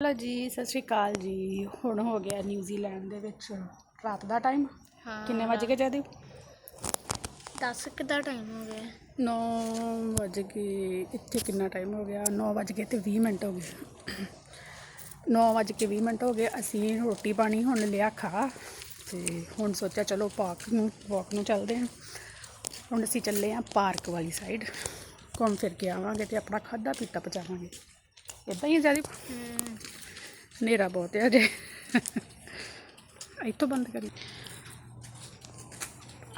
Hello ਜੀ ਸਤਿ ਸ਼੍ਰੀ ਅਕਾਲ ਜੀ। ਹੁਣ ਹੋ ਗਿਆ ਨਿਊਜ਼ੀਲੈਂਡ ਦੇ ਵਿੱਚ ਰਾਤ ਦਾ ਟਾਈਮ ਹਾਂ। ਕਿੰਨੇ ਵਜ ਗਏ ਜਦੀ? 10 ਕਿਦਾ ਟਾਈਮ ਹੋ ਗਿਆ। 9 ਵਜ ਗਏ ਇੱਥੇ ਕਿੰਨਾ ਟਾਈਮ ਹੋ ਗਿਆ? 9 ਵਜ ਗਏ ਤੇ 20 ਮਿੰਟ ਹੋ ਗਏ। 9 ਵਜ ਕੇ 20 ਮਿੰਟ ਹੋ ਗਏ ਅਸੀਂ ਰੋਟੀ ਪਾਣੀ ਹੁਣ ਲਿਆ ਖਾ ਤੇ ਹੁਣ ਸੋਚਿਆ ਚਲੋ ਪਾਰਕ ਨੂੰ ਵਾਕ ਨੂੰ ਚੱਲਦੇ ਹਾਂ। ਹੁਣ ਅਸੀਂ ਚੱਲੇ ਹਾਂ ਪਾਰਕ ਵਾਲੀ ਸਾਈਡ ਘੁੰਮ ਫਿਰ ਕੇ ਆਵਾਂਗੇ ਤੇ ਆਪਣਾ ਖਾਦਾ ਪੀਤਾ ਪਚਾਵਾਂਗੇ ਇਦਾਂ ਹੀ ਜ਼ਿਆਦਾ। ਹਨੇਰਾ ਬਹੁਤ ਹੈ ਅਜੇ ਇੱਥੋਂ ਬੰਦ ਕਰੀ।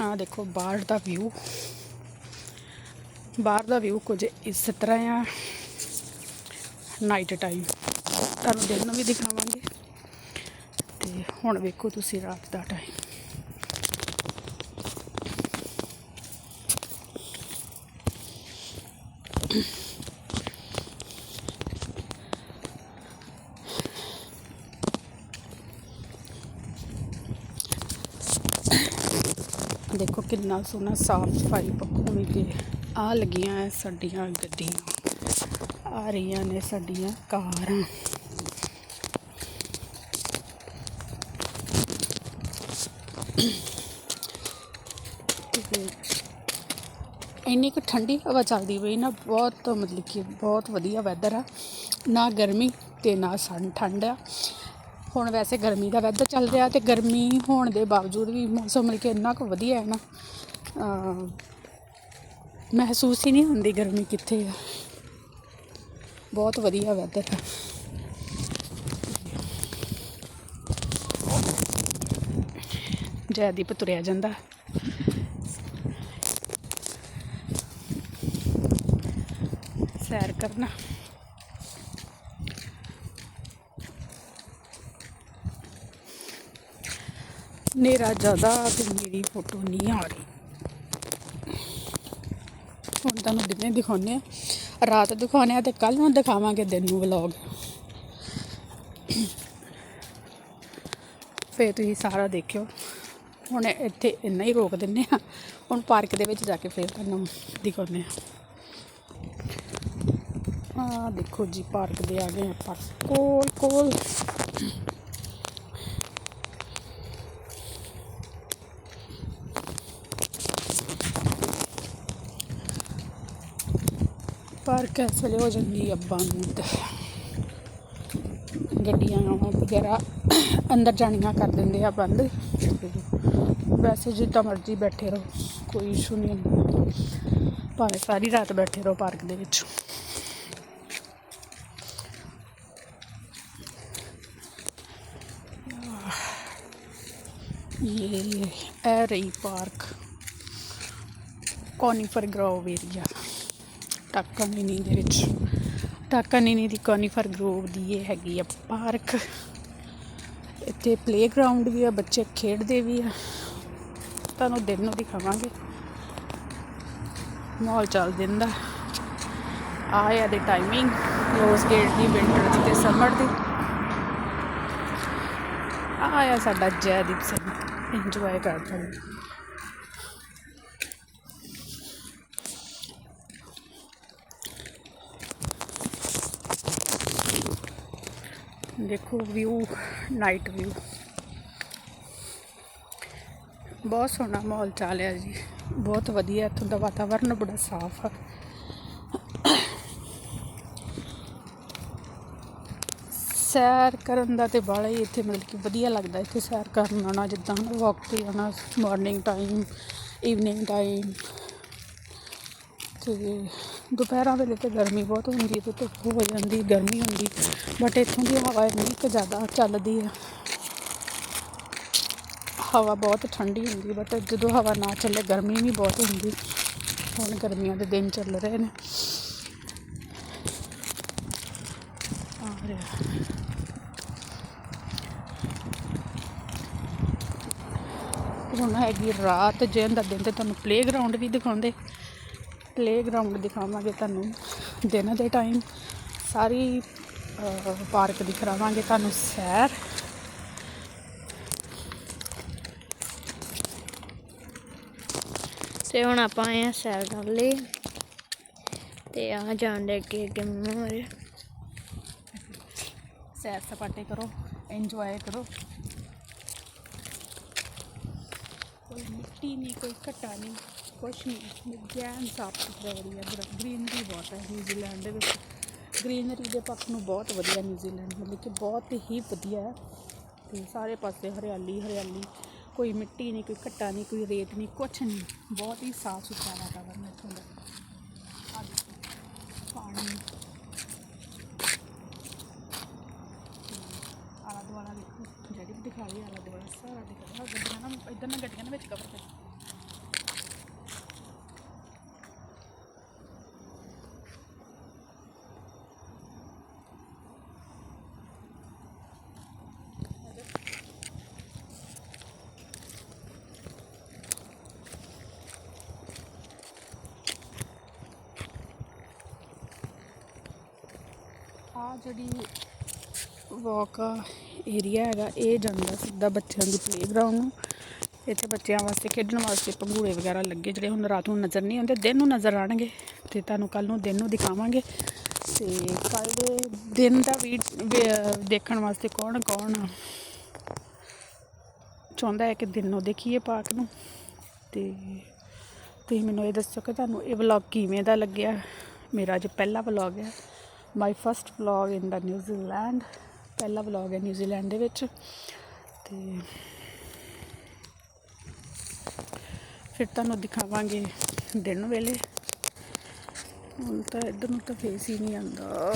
ਆ ਦੇਖੋ, ਬਾਹਰ ਦਾ ਵਿਊ ਬਾਹਰ ਦਾ ਵਿਊ ਕੁਝ ਇਸ ਤਰ੍ਹਾਂ ਆ। ਨਾਈਟ ਟਾਈਮ ਤੁਹਾਨੂੰ ਦਿਨ ਨੂੰ ਵੀ ਦਿਖਾਵਾਂਗੇ। ਤੇ ਹੁਣ ਵੇਖੋ ਤੁਸੀਂ ਰਾਤ ਦਾ ਟਾਈਮ ਦੇਖੋ ਕਿੰਨਾ ਸੋਹਣਾ ਸਾਫ਼ ਸਫ਼ਾਈ ਪੱਖੋਂ ਵੀ ਤੇ ਆ ਲੱਗੀਆਂ ਐ ਸਾਡੀਆਂ ਗੱਡੀਆਂ। ਆ ਰਹੀਆਂ ਨੇ ਸਾਡੀਆਂ ਕਾਰਾਂ। ਇੰਨੀ ਕੁ ਠੰਡੀ ਹਵਾ ਚੱਲਦੀ ਪਈ ਨਾ, ਬਹੁਤ ਮਤਲਬ ਕਿ ਬਹੁਤ ਵਧੀਆ ਵੈਦਰ ਆ। ਨਾ ਗਰਮੀ ਤੇ ਨਾ ਸਨ, ਠੰਡ ਆ। ਹੁਣ ਵੈਸੇ ਗਰਮੀ ਦਾ ਵੈਦਰ ਚੱਲ ਰਿਹਾ ਤੇ ਗਰਮੀ ਹੋਣ ਦੇ ਬਾਵਜੂਦ ਵੀ ਮੌਸਮ ਮਿਲ ਕੇ ਇੰਨਾ ਕੁ ਵਧੀਆ ਹੈ ਨਾ ਮਹਿਸੂਸ ਹੀ ਨਹੀਂ ਹੁੰਦੀ ਗਰਮੀ ਕਿੱਥੇ ਆ। ਬਹੁਤ ਵਧੀਆ ਵੈਦਰ ਹੈ ਜੈਦੀਪ ਤੁਰਿਆ ਜਾਂਦਾ। ਸੈਰ ਕਰਨਾ। ਹਨੇਰਾ ਜ਼ਿਆਦਾ ਤੇ ਮੇਰੀ ਫੋਟੋ ਨਹੀਂ ਆ ਰਹੀ। ਹੁਣ ਤੁਹਾਨੂੰ ਦਿਨੇ ਦਿਖਾਉਂਦੇ ਆ ਰਾਤ ਦਿਖਾਉਂਦੇ ਆ ਤੇ ਕੱਲ ਨੂੰ ਦਿਖਾਵਾਂਗੇ ਦਿਨ ਨੂੰ ਵਲੌਗ। ਫੇਰ ਤੁਸੀਂ ਸਾਰਾ ਦੇਖਿਓ। ਹੁਣ ਇੱਥੇ ਇੰਨਾ ਹੀ ਰੋਕ ਦਿੰਨੇ ਆ ਹੁਣ ਪਾਰਕ ਦੇ ਵਿੱਚ ਜਾ ਕੇ ਫੇਰ ਤੁਹਾਨੂੰ ਦਿਖਾਉਂਦੇ ਆ ਆ ਦੇਖੋ ਜੀ, ਪਾਰਕ ਦੇ ਆ ਗਏ ਆਪਾਂ। ਕੋਲ ਕੋਲ। ਪਾਰਕ ਇਸ ਵੇਲੇ ਹੋ ਜਾਂਦੀ ਅੱਬਾ ਨੂੰ ਤੇ ਗੱਡੀਆਂ ਵਗੈਰਾ ਅੰਦਰ ਜਾਣੀਆਂ ਕਰ ਦਿੰਦੇ ਆ ਬੰਦ। ਵੈਸੇ ਜਿੱਦਾਂ ਮਰਜ਼ੀ ਬੈਠੇ ਰਹੋ, ਕੋਈ ਇਸ਼ੂ ਨਹੀਂ ਭਾਵੇਂ ਸਾਰੀ ਰਾਤ ਬੈਠੇ ਰਹੋ ਪਾਰਕ ਦੇ ਵਿੱਚ। ਇਹ ਹੈ ਰਹੀ park conifer grove area Takanini ਦੇ ਵਿੱਚ। ਟਾਕਾਨੀਨੀ ਦੀ ਕੋਨੀਫਰ ਗਰੋਵ ਦੀ ਇਹ ਹੈਗੀ ਆ ਪਾਰਕ। ਇੱਥੇ ਪਲੇਗਰਾਉਂਡ ਵੀ ਆ, ਬੱਚੇ ਖੇਡਦੇ ਵੀ ਆ। ਤੁਹਾਨੂੰ ਦਿਨ ਨੂੰ ਦਿਖਾਵਾਂਗੇ। ਮਾਹੌਲ ਚੱਲ ਦਿੰਦਾ। ਆ ਆ ਦੀ ਟਾਈਮਿੰਗ ਰੋਜ਼ ਗੇਟ ਦੀ ਵਿੰਟਰ ਦੀ ਤੇ ਸਮਰ ਦੀ। ਆ ਆ ਸਾਡਾ ਜੈਦੀਪ ਸਿੰਘ। ਇੰਜੋਏ ਕਰਦਾ ਹੈ ਦੇਖੋ ਵਿਊ ਨਾਈਟ ਵਿਊ ਬਹੁਤ ਸੋਹਣਾ ਮਾਹੌਲ ਚਾਲਿਆ ਜੀ। ਬਹੁਤ ਵਧੀਆ ਇੱਥੋਂ ਦਾ ਵਾਤਾਵਰਨ ਬੜਾ ਸਾਫ਼ ਆ। ਸੈਰ ਕਰਨ ਦਾ ਤੇ ਬਾਲਾ ਹੀ ਇੱਥੇ ਮਤਲਬ ਕਿ ਵਧੀਆ ਲੱਗਦਾ ਇੱਥੇ ਸੈਰ ਕਰਨ ਆਉਣਾ, ਜਿੱਦਾਂ ਵਾਕ ਤੇ ਆਉਣਾ ਮਾਰਨਿੰਗ ਟਾਈਮ ਈਵਨਿੰਗ ਟਾਈਮ ਤੇ ਦੁਪਹਿਰਾਂ ਵੇਲੇ ਤਾਂ ਗਰਮੀ ਬਹੁਤ ਹੁੰਦੀ ਹੈ ਤੇ ਧੁੱਪ ਹੋ ਜਾਂਦੀ, ਗਰਮੀ ਹੁੰਦੀ ਬਟ ਇੱਥੋਂ ਦੀ ਹਵਾ ਇੰਨੀ ਕੁ ਜ਼ਿਆਦਾ ਚੱਲਦੀ ਆ ਹਵਾ ਬਹੁਤ ਠੰਡੀ ਹੁੰਦੀ ਬਟ ਜਦੋਂ ਹਵਾ ਨਾ ਚੱਲੇ ਗਰਮੀ ਵੀ ਬਹੁਤ ਹੁੰਦੀ। ਹੁਣ ਗਰਮੀਆਂ ਦੇ ਦਿਨ ਚੱਲ ਰਹੇ ਨੇ। ਆ ਹੁਣ ਹੈਗੀ ਰਾਤ, ਜੇ ਦਾ ਦਿਨ ਤੇ ਤੁਹਾਨੂੰ ਪਲੇਗਰਾਉਂਡ ਵੀ ਦਿਖਾਉਂਦੇ। ਪਲੇਗਰਾਉਂਡ ਦਿਖਾਵਾਂਗੇ ਤੁਹਾਨੂੰ ਦਿਨ ਦੇ ਟਾਈਮ ਸਾਰੀ ਪਾਰਕ ਦਿਖਾਵਾਂਗੇ ਤੁਹਾਨੂੰ ਸੈਰ। ਤੇ ਹੁਣ ਆਪਾਂ ਆਏ ਆ ਸੈਰ ਕਰ ਲਈ ਤੇ ਆ ਜਾਣ ਦੇ ਅੱਗੇ ਅੱਗੇ ਮੇਰੇ ਸੈਰ ਸਪਾਟੇ ਕਰੋ ਇੰਜੋਏ ਕਰੋ। ਕੋਈ ਮਿੱਟੀ ਨਹੀਂ ਕੋਈ ਘਟਾ ਨਹੀਂ। ਕੁਛ ਨਹੀਂ ਗੈਨ ਸਾਫ਼ ਸੁਥਰਾ ਵਧੀਆ ਗ੍ਰੀਨਰੀ ਬਹੁਤ ਹੈ ਨਿਊਜ਼ੀਲੈਂਡ ਦੇ ਵਿੱਚ। ਗ੍ਰੀਨਰੀ ਦੇ ਪੱਖ ਨੂੰ ਬਹੁਤ ਵਧੀਆ ਨਿਊਜ਼ੀਲੈਂਡ ਮਤਲਬ ਕਿ ਬਹੁਤ ਹੀ ਵਧੀਆ ਹੈ। ਤੇ ਸਾਰੇ ਪਾਸੇ ਹਰਿਆਲੀ ਹਰਿਆਲੀ। ਕੋਈ ਮਿੱਟੀ ਨਹੀਂ ਕੋਈ ਘੱਟਾ ਨਹੀਂ ਕੋਈ ਰੇਤ ਨਹੀਂ ਕੁਛ ਨਹੀਂ ਬਹੁਤ ਹੀ ਸਾਫ਼ ਸੁਥਰਾ ਵਾਤਾਵਰਨ ਹੈ ਇੱਥੋਂ ਦਾ। ਪਾਣੀ। ਆਲਾ ਦੁਆਲਾ ਦੇਖੋ, ਜਿਹੜੀ ਵੀ ਦਿਖਾ ਰਹੀ ਆਲਾ ਦੁਆਲਾ ਸਾਰਾ ਦਿਖ ਰਿਹਾ। ਗੱਡੀਆਂ ਨਾ, ਇੱਧਰ ਨਾ ਗੱਡੀਆਂ ਨਾ ਵਿੱਚ ਕਵਰ ਤੇ ਆਹ ਜਿਹੜੀ ਵਾਕ ਏਰੀਆ ਹੈਗਾ, ਇਹ ਜਾਂਦਾ ਸਿੱਧਾ ਬੱਚਿਆਂ ਦੀ ਪਲੇਗਰਾਉਂਡ ਨੂੰ। ਇੱਥੇ ਬੱਚਿਆਂ ਵਾਸਤੇ, ਖੇਡਣ ਵਾਸਤੇ ਪੰਘੂੜੇ ਵਗੈਰਾ ਲੱਗੇ, ਜਿਹੜੇ ਹੁਣ ਰਾਤ ਨੂੰ ਨਜ਼ਰ ਨਹੀਂ ਆਉਂਦੇ, ਦਿਨ ਨੂੰ ਨਜ਼ਰ ਆਣਗੇ ਤੇ ਤੁਹਾਨੂੰ ਕੱਲ ਨੂੰ ਦਿਨ ਨੂੰ ਦਿਖਾਵਾਂਗੇ। ਤੇ ਕੱਲ ਦੇ ਦਿਨ ਦਾ ਵੀ ਦੇਖਣ ਵਾਸਤੇ ਕੌਣ ਕੌਣ ਚਾਹੁੰਦਾ ਹੈ ਕਿ ਦਿਨ ਨੂੰ ਦੇਖੀਏ ਪਾਕ ਨੂੰ। ਤੇ ਤੁਸੀਂ ਮੈਨੂੰ ਇਹ ਦੱਸੋ ਕਿ ਤੁਹਾਨੂੰ ਇਹ ਵਲੌਗ ਕਿਵੇਂ ਦਾ ਲੱਗਿਆ? ਮੇਰਾ ਅੱਜ ਪਹਿਲਾ ਵਲੌਗ ਹੈ। My first vlog in the New Zealand ਪਹਿਲਾ ਵਲੌਗ ਹੈ ਨਿਊਜ਼ੀਲੈਂਡ ਦੇ ਵਿੱਚ। ਤੇ ਫਿਰ ਤੁਹਾਨੂੰ ਦਿਖਾਵਾਂਗੇ ਦਿਨ ਵੇਲੇ। ਹੁਣ ਤਾਂ ਇੱਧਰ ਨੂੰ ਤਾਂ ਫੇਸ ਹੀ ਨਹੀਂ ਆਉਂਦਾ।